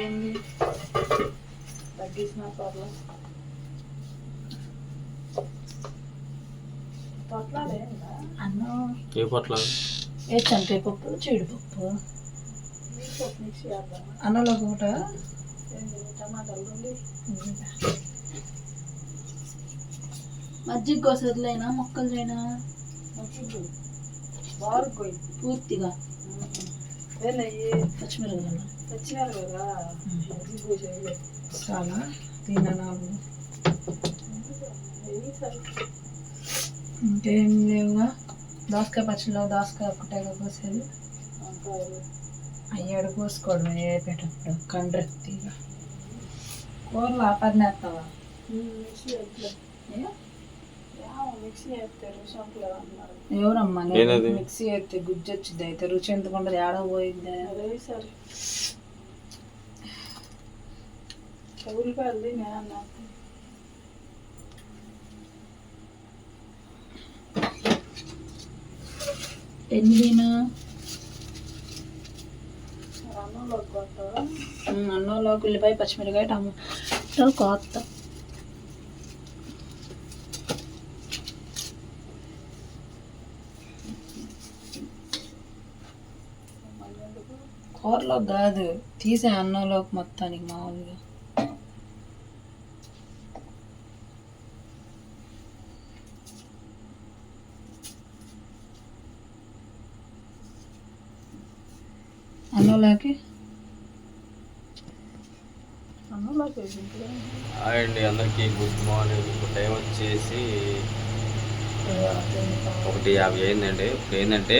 ఏంది తగ్గించిన పర్లేదు పొట్లాలే అన్నం. ఏ పొట్ల? ఏ చంకాయ పప్పు జీడిపప్పు అన్నంలో పూట మజ్జిగ కోసదులైనా మొక్కలు చేయనా పూర్తిగా. పచ్చిమిరపకాయలు. చాలా తిన్నా నాలుగు ఇంకేం లేవుగా? దోసకాయ పచ్చడిలో దోసకాయ ఒకటే కోసేది అయ్యాడు కోసుకోవడం ఏ? పెట్టప్పుడు కండ్రెత్తిగా కూరలు ఆపర్నేస్తావా ఎవరమ్మా? మిక్సీ అయితే గుజ్జు వచ్చింది అయితే రుచి ఎందుకు ఉండదు? ఏడో పోయింది ఉల్లిపాయలు నేను ఎన్ని తినా అన్నంలో ఉల్లిపాయ పచ్చిమిరకాయ టమాటో కోత కూరలో కాదు తీసే అన్నంలోకి మొత్తానికి మామూలుగా. హాయ్ అండి అందరికీ గుడ్ మార్నింగ్. ఇప్పుడు టైం వచ్చేసి ఒకటి యాభై అయిందండి. ఇప్పుడు ఏంటంటే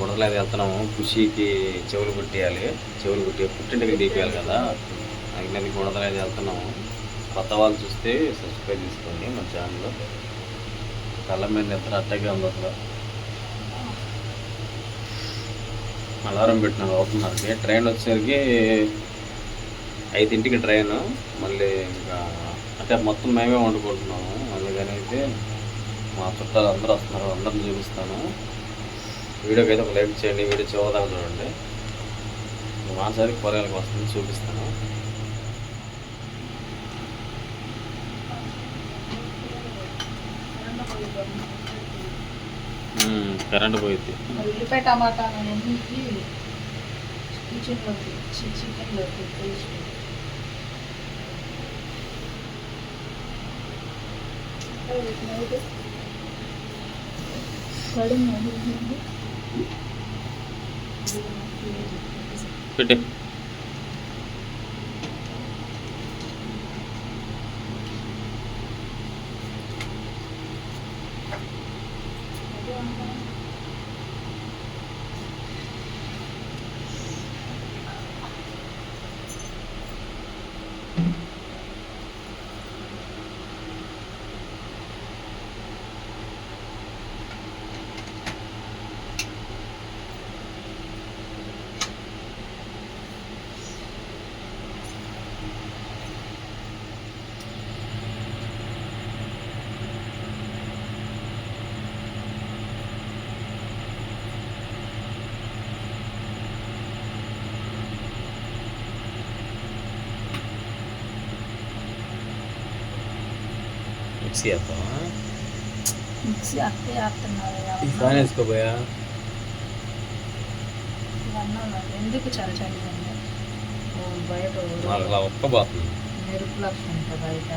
గుడదలేదు వెళ్తున్నాము. ఖుషీకి చెవులు కుట్టేయాలి. చెవులు కుట్టి పుట్టింటికి తీపియాలి కదా. అగ్నది గుడదలేదు వెళ్తున్నాము. కొత్త వాళ్ళు చూస్తే సబ్స్క్రైబ్ చేసుకోండి మన ఛానల్లో కళ్ళ మీద నిద్ర అట్టగా ఉంది అసలు. అలారం పెట్టినాను అవుతున్నారు ట్రైన్ వచ్చేసరికి ఐదింటికి ట్రైన్. మళ్ళీ ఇంకా అంటే మొత్తం మేమే వండుకుంటున్నాము. అందుకని అయితే మా చుట్టాలు అందరూ వస్తున్నారు. అందరిని చూపిస్తాను. వీడియోకి అయితే ఒక లైక్ చేయండి. వీడియో చివరిదాకా చూడండి. మాసారి కూరగాయలకు వస్తుంది. చూపిస్తాను. కరెంట్ పోయింది. ఉల్లిపాయ టమాటా కిచెన్లోకి చికెన్లోకి పేస్ట్. పెట్టే. మిక్సీ వేస్తావా మిక్సీ అత్తే వేస్తున్నారు ఈ ఫ్యాన్ వేసుకోపోయా ఎందుకు చలి చలి బయట అలా ఒక్కబోతుంది మెరుపులు వస్తుంటాయి బయట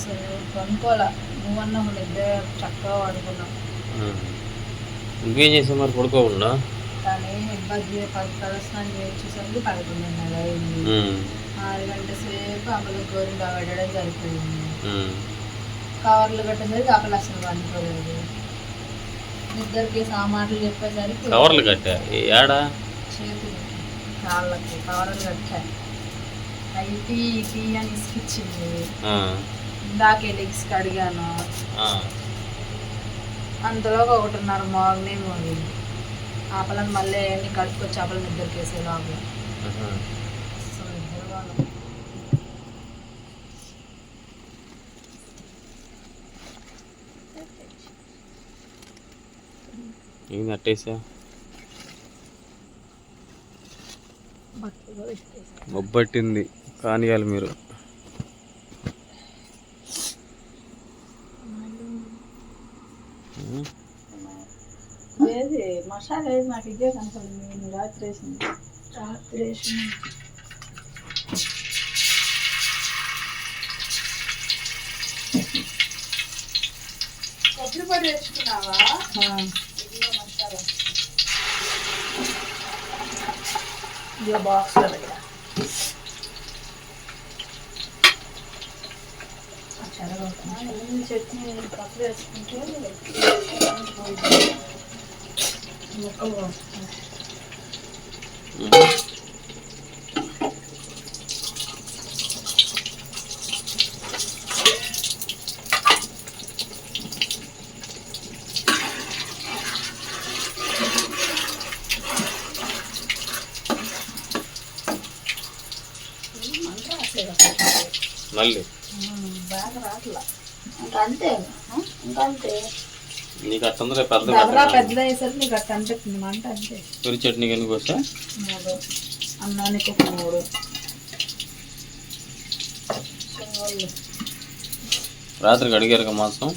సరే కొనుక్కోవాలా నువ్వన్నా ఒక నిద్ర చక్కగా పడుకున్నావు ఇంకేం చేసావు మరి పడుకోకుండా ఇబ్బంది పది తలస్నానం చేసేసరికి పడుకున్నాను అయింది. ఆరు గంటల సేపు అమలు గోరుగా పెట్టడం సరిపోయింది కవర్లు కట్టేసరికి అప్పలు అసలు ఇద్దరికి సామాన్లు చెప్పేసరికి కవర్లు కట్టా? ఈ ఏడా చేతులు కాళ్ళకి కవర్లు కట్టాయి అయితే టీ అని ఇసుకిచ్చింది. ఆ, ఇందాకే లెగ్స్ కడిగాను. ఆ. అంతలో ఒకటిన్నర మార్నే మోగింది ఆపలను మళ్ళీ అన్ని కడుపుకొచ్చి చేపలు నిద్రకి వేసే లోపల ఆహా. అసలు నిద్రగా ఏంది అట్టేసా బట్టలు కూడా ఇష్టం మొబ్బట్టింది కానియాలి మీరు. ఏది నాకు ఇదే కనపడింది. నేను రాత్రి వేసింది. రాత్రి వేసిన కొబ్బరి పొడి వేసుకున్నావా ఇదిగో బాక్స్లో పెట్టా. చట్నీ పప్పు వేసుకుంటే ముక్కలు వస్తాయి ఉం. మంట రాట్లేదు మళ్ళీ బాగా రాట్లా ఇంకా అంతే ఆ? ఇంకా అంతే నీకు అట్టుందో రేపు పెద్ద దబరా. పెద్దది అయ్యేసరికి నీకు అట్ట అనిపిస్తుంది మంట అంతే. చట్నీకి ఎందుకు వస్తా మూడు. అన్నానికి ఒక మూడు. రాత్రికి అడిగారు. మాంసం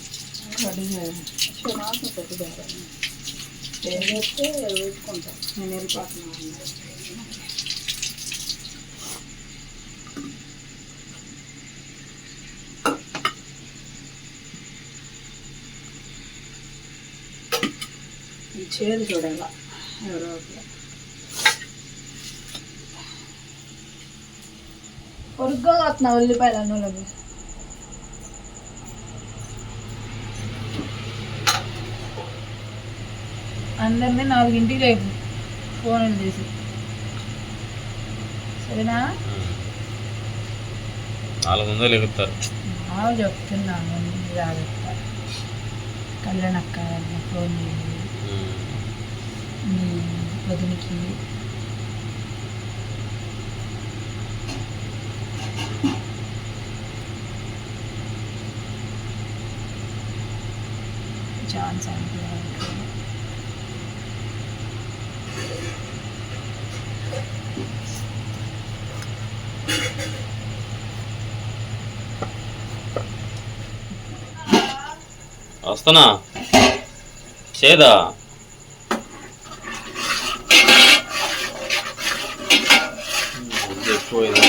వేసుకుంటాం నేను వెళ్ళిపోతున్నాను ఈ చేదు చూడాల. ఎవరో. పొరుగ్గా వస్తున్నా ఉల్లిపాయలు అన్నులకి. అందరినీ నాలుగింటికి లేపు ఫోన్లు చేసి సరేనా? నాలుగు వందలు ఎగుతారు. బాగా చెప్తున్నాను ముందు కళ్యాణక్క ఫోన్ చేయి మీ వదినికి ఛాన్స్ అంటే వస్తానా చేదా ఎక్కువ ఇది.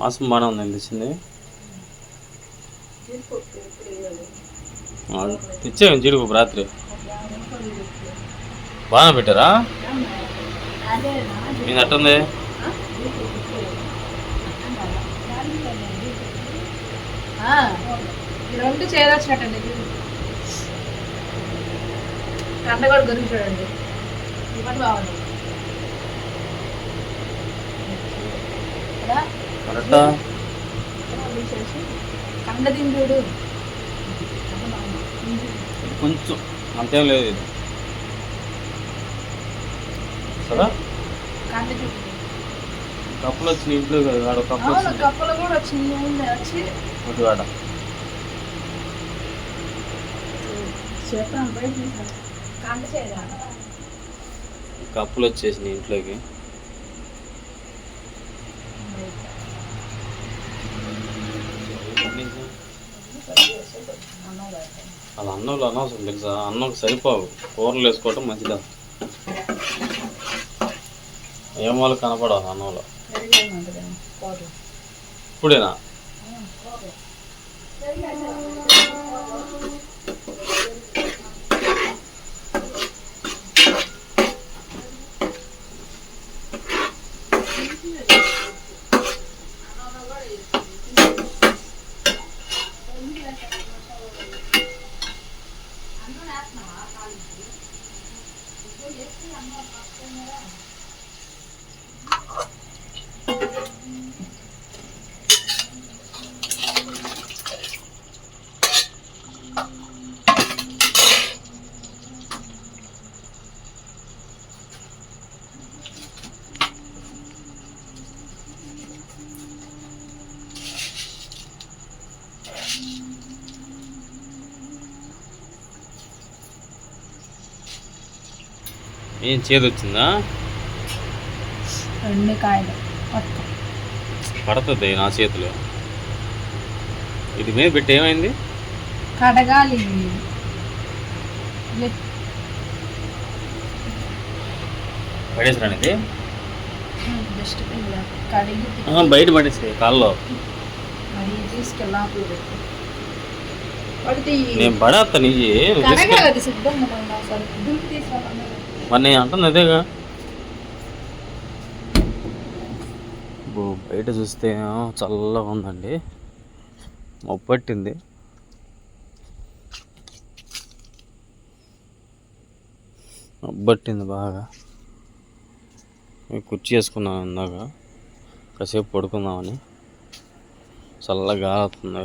మాసం బాగానే ఉంది అనిపించింది తెచ్చాము జీడిపప్పు రాత్రి. బాగానే పెట్టారా? ఇది అట్టుంది రెండు చేరొచ్చినట్టండి కండ కూడా గురించి చూడండి. ఇవన్నీ బాగుంది తింటుడు కొంచెం అంతేం లేదు ఇది. కదా కప్పులు వచ్చిన ఇంట్లో కదా ఆడ కప్పలు కూడా వచ్చింది ఉంది వచ్చి ఒకటి ఆడ. కప్పులు వచ్చేసినాయి ఇంట్లోకి. అది అన్నంలో అనవసరం తెలుసా? అన్నం సరిపోవు. కూరలు వేసుకోవటం మంచిదా? ఏం వాళ్ళు కనపడవు అన్నంలో ఇప్పుడేనా? ఏం చేదు వచ్చిందా రెండు కాయలు. పడుతుంది నా చేతిలో. ఇది మీద పెట్టి ఏమైంది? కడగాలి. ఇది బయట పడేసి కాల్లో నేను పడేస్తా నీ మరి నేను అంటుంది అదేగా బో బయట చూస్తే చల్లగా ఉందండి. మొప్పట్టింది మొబ్బట్టింది బాగా. కుర్చీ వేసుకున్నాను ఇందాక. కాసేపు పడుకుందామని. చల్లగా అవుతుంది.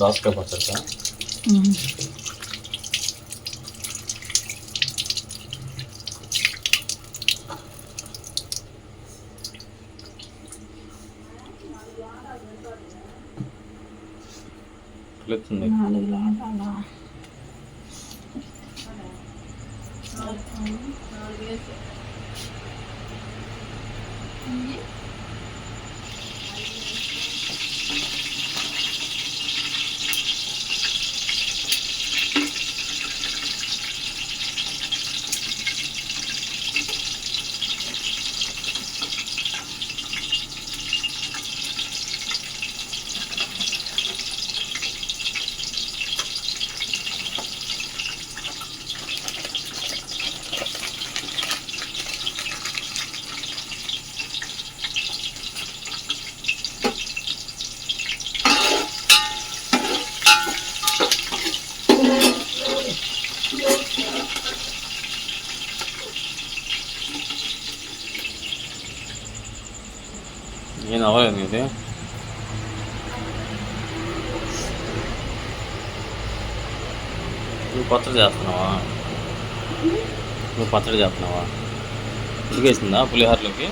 దోసకాయ పచ్చడి తెలుస్తుంది నాలుగు లోటాల ఏం అవ్వలేదు ఇది నువ్వు పచ్చడి చేస్తున్నావా నువ్వు పచ్చడి చేస్తున్నావా ఉడికేసిందా పులిహోరలోకి?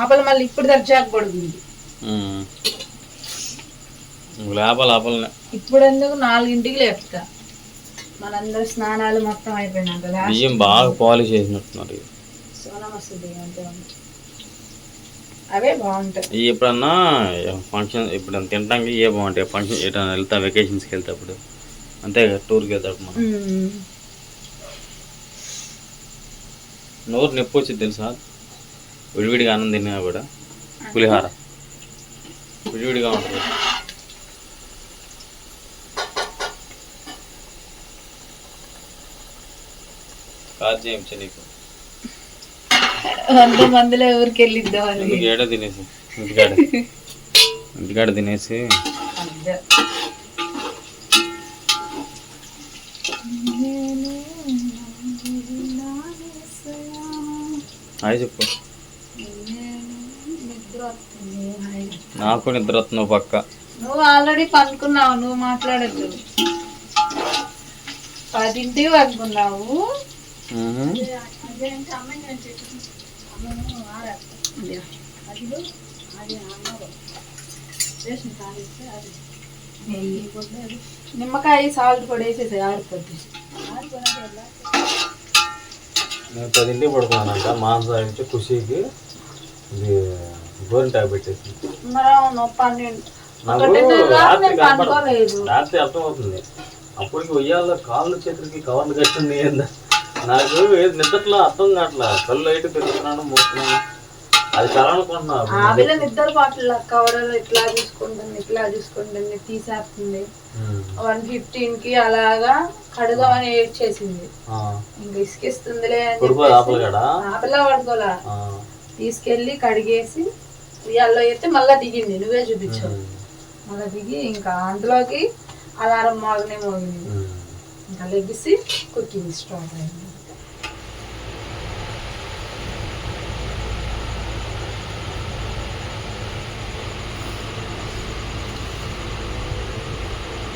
ఆపల మళ్ళీ ఇప్పుడు. నువ్వు లేపాలి లేపాలనే ఇప్పుడు ఎందుకు నాలుగింటికి లేపుతా? మనందరూ స్నానాలు మొత్తం అయిపోయినాక బియ్యం బాగా పాలిష్ చేసినట్టున్నారు. సోనా మసూది అంతే. అవే బాగుంటాయి. ఎప్పుడన్నా ఫంక్షన్ ఎప్పుడన్నా తినడానికి ఏ బాగుంటాయి. ఫంక్షన్ ఎటన్నా వెళ్తా వెకేషన్స్కి వెళ్తేప్పుడు అంతే కదా టూర్కి వెళ్తాడు మనం. నోరు నొప్పి వచ్చింది తెలుసా? విడివిడిగా అన్నం తిన్నా కూడా. పులిహార. విడివిడిగా ఉంటుంది. చేయించా నీకు వంద మందిలో ఎవరికి వెళ్ళిద్దాం అని ఎందుకు ఏడో తినేసి ఇంటికాడ ఇంటికాడ తినేసి. హాయ్ చెప్పు నిద్ర వస్తుంది. హాయ్. నాకు నిద్ర వస్తున్నావు పక్క నువ్వు ఆల్రెడీ పనుకున్నావు నువ్వు మాట్లాడద్దు పదింటికి పనుకున్నావు. నిమ్మకాయ సాల్ట్ కూడా వేసేసి ఆడిపోద్ది నేను పదింటికి పడుకున్నానంట మాంసం ఇచ్చి ఖుషీకి ఇది నేను కనపడదు. పనుకోలేదు రాత్రి అర్థమవుతుంది. అప్పటికి ఉయ్యాల కాళ్ళు చేతులకి కవర్లు కట్టింది ఏందా. నాకు నిద్రలో అర్థం కావట్లా? కళ్ళు అయితే తిరుగుతున్నాను మూస్తున్నాను. అది కలవనుకుంటున్నా ఆమెలో నిద్ర పాటలు కవర్ ఇట్లా చూసుకుంటుంది ఇట్లా చూసుకుంటుంది తీసేస్తుంది. వన్ ఫిఫ్టీన్కి అలాగా కడదామని ఏడ్చేసింది. ఇంక ఇసుకిస్తుందిలే అని ఆపలా పడుకోలా. తీసుకెళ్ళి కడిగేసి ఉయ్యాల్లో అయితే మళ్ళా దిగింది. నువ్వే చూపించావు మళ్ళా దిగి ఇంకా అందులోకి అలారం మోగనే మోగింది. ఇంకా లెగిసి కుకింగ్ స్టార్ట్ అయింది.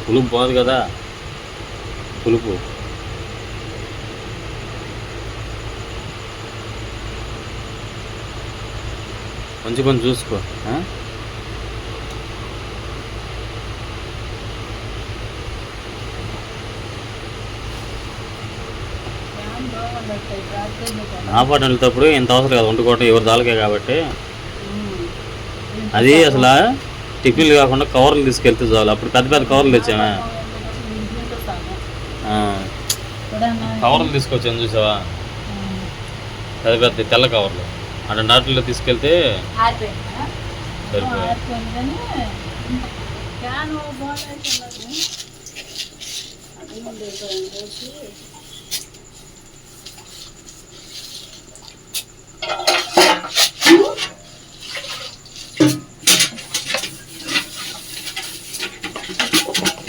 పులుపు పోదు కదా. పులుపు. కొంచెం కొంచెం చూసుకో? నా పాట వెళ్తేప్పుడు ఇంత అవసరం కదా వండుకోవటం ఎవరి దాలకే కాబట్టి. అది అసలు టిఫిన్లు కాకుండా కవర్లు తీసుకెళ్తే చాలు. అప్పుడు పెద్ద పెద్ద కవర్లు తెచ్చామే కవర్లు తీసుకొచ్చాను చూసావా? పెద్ద పెద్ద తెల్ల కవర్లు. అటు నాటిలో తీసుకెళ్తే సరిపోయి ఫ్యాన్ బాగుంది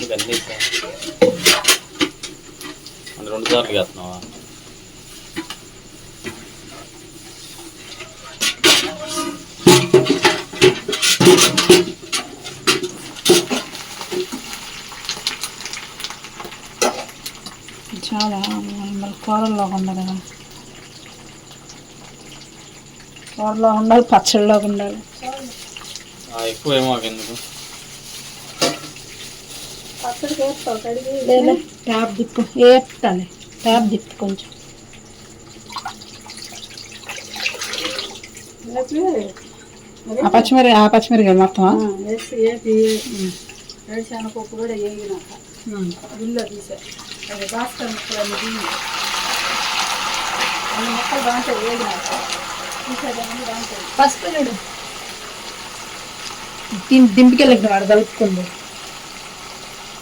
ఇవన్నీ అంటే రెండు సార్లు చాలా మళ్ళీ కూరల్లో ఉండాలి కదా. కూరలో ఉండాలి పచ్చడిలో ఉండాలి. ఎక్కువ ఏమో ఎందుకు? లేదా ట్యాప్ దిప్పు వేపుతాలి. ట్యాప్ దిప్పు కొంచెం. ఆ పచ్చిమిరి ఆ పచ్చిమిరకాయ మొత్తం వేసి ఏపి వేరుశనగపప్పు కూడా వేగినాక బిల్లు తీసా. అది భాస్కర్ ముక్కలు అన్ని తీయి అన్ని ముక్కలు దాంట్లో వేగినాక తీసేదాన్ని దాంట్లో. పసుపు చూడు. దిం- దింపికెళ్ళి వాడు కలుపుకుంది.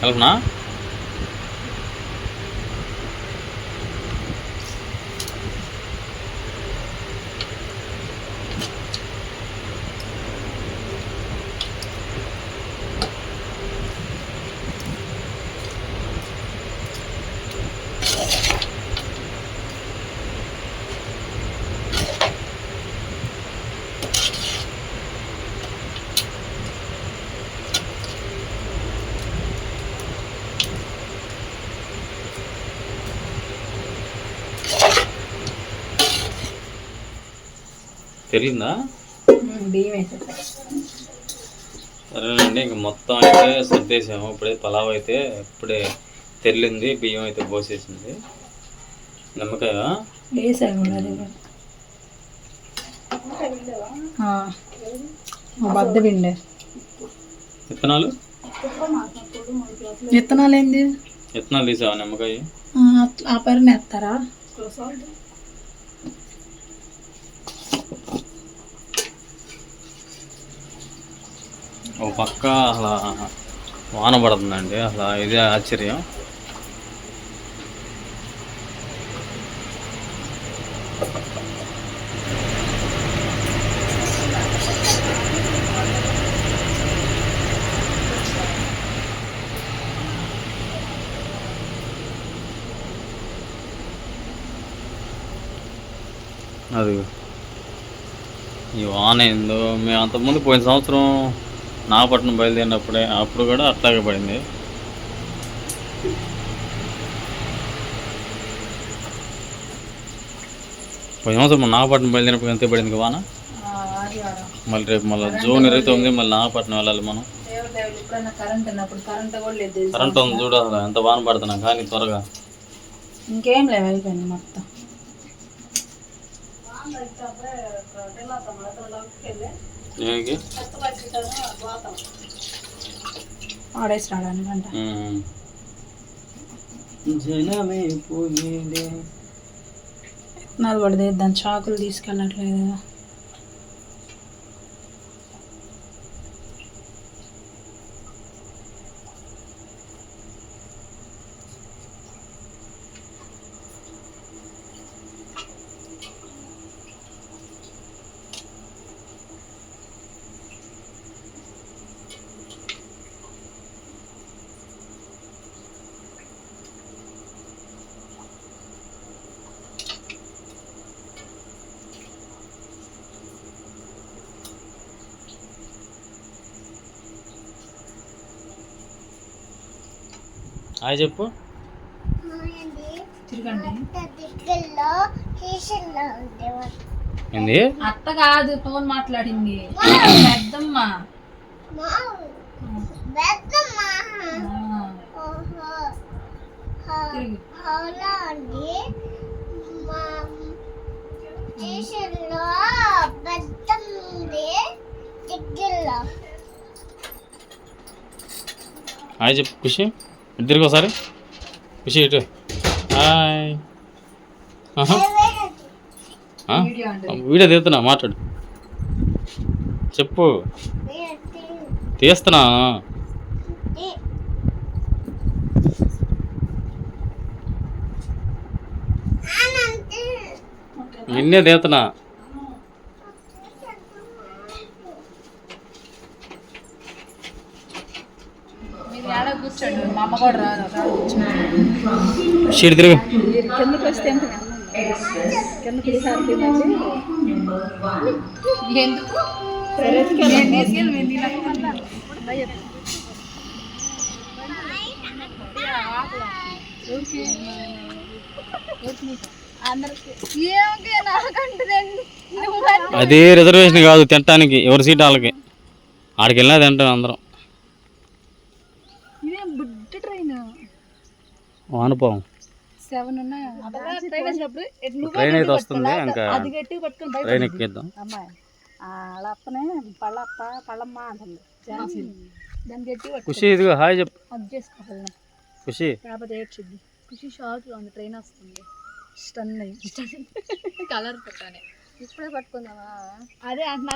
கிளம்புனா వేసేస్తా సరేనండి ఇంక మొత్తం అయితే సర్దేశాము ఇప్పుడే పలావ్ అయితే ఇప్పుడే తెల్లింది బియ్యం అయితే పోసేసింది. నిమ్మకాయ బద్ద పిండి. విత్తనాలు? విత్తనాలు ఏంది? విత్తనాలు తీసావా నిమ్మకాయ? ఆ, ఆ పరిని ఒక పక్క అసలు వాన పడుతుందండి. అసలు ఇదే ఆశ్చర్యం. అది ఈ వాన ఏందో మేము అంతకుముందు పోయిన సంవత్సరం నాగపట్నం బయలుదేరినప్పుడే అప్పుడు కూడా అట్లాగే పడింది. పోయిన సంవత్సరం నాగపట్నం బయలుదేరినప్పుడు అంతే పడింది వాన? మళ్ళీ రేపు మళ్ళీ జూన్ ఇరవై తొమ్మిది మళ్ళీ నాగపట్నం వెళ్ళాలి మనం. కరెంట్ ఉంది చూడు అసలు ఎంత వాన పడుతున్నాం కానీ త్వరగా. ఇంకేం లేవు అయిపోయింది మొత్తం. ఆడేసి. జనమే పోయేదే. నాలుగు పడితే దాని చాకులు తీసుకెళ్ళట్లేదు హాయ్ చెప్పు. తిరగండి. ఏంది? అత్త కాదు ఫోన్ మాట్లాడింది. పెద్దమ్మ. హాయ్ చెప్పు ఖుషి. ఇద్దరికి ఒకసారి. విషయ ఇటు. హాయ్. ఆహా. వీడియో వీడియో తీస్తున్నా మాట్లాడు. చెప్పు. తీస్తున్నా నిన్నే తీస్తున్నా మీరు కూర్చోండి మా అమ్మ కూడా రాదు తిరుగు. కిందకి వస్తే ఎంత కిందకి ఎందుకు తీసుకెళ్ళి అది రిజర్వేషన్ కాదు తినటానికి. ఎవరి సీట్ వాళ్ళకి. ఆడికి వెళ్ళినా తింటాం అందరం ఇదేం బుడ్డ ట్రైన్ వానపోం సెవెన్ ఉన్నాయి. ట్రైన్ అయితే వస్తుంది? ఇంకా అది గట్టి పట్టుకొని బయట ట్రైన్ ఎక్కిద్దాం. అప్పనే పళ్ళప్ప పళ్ళమ్మ అంటుంది. ఖుషి ఇదిగో హాయ్ చెప్పు. ఖుషి. ఏడ్చుద్ది. ఖుషి షార్ట్లో ఉంది ట్రైన్ వస్తుంది. స్టన్ కలర్ పెట్టాలి. ఇప్పుడే పట్టుకుందామా? అదే అంటున్నా.